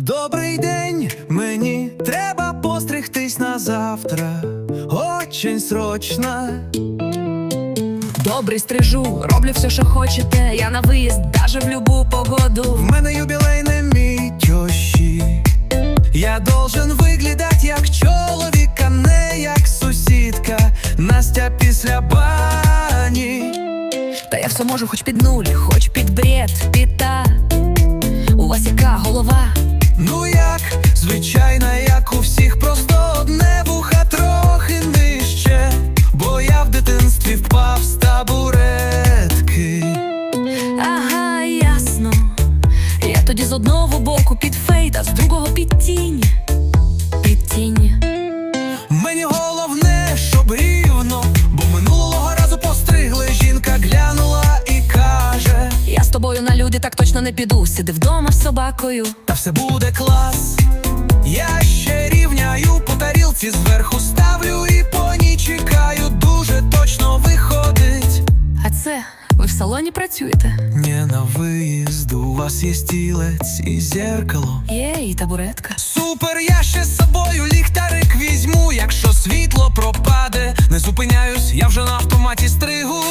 Добрий день, мені треба постригтись на завтра. Очень срочно. Добрий стрижу, роблю все, що хочете. Я на виїзд, даже в любу В мене юбілей не мій тьощі. Я должен виглядати як чоловік, а не як сусідка. Настя після бані. Та я все можу, хоч під нуль, хоч під бред, під та. Я з одного боку під фейт, а з другого під тінь. Під тінь. Мені головне, щоб рівно, бо минулого разу постригли, жінка глянула і каже: Я з тобою на люди так точно не піду. Сиди вдома з собакою. Та все буде клас. Я ще рівняю по тарілці зверху ставлю і по ній чекаю, дуже точно виходить. А це ви в салоні працюєте? Не на у вас є стілець і зеркало. Є і табуретка. Супер, я ще з собою ліхтарик візьму. Якщо світло пропаде, не зупиняюсь, я вже на автоматі стригу.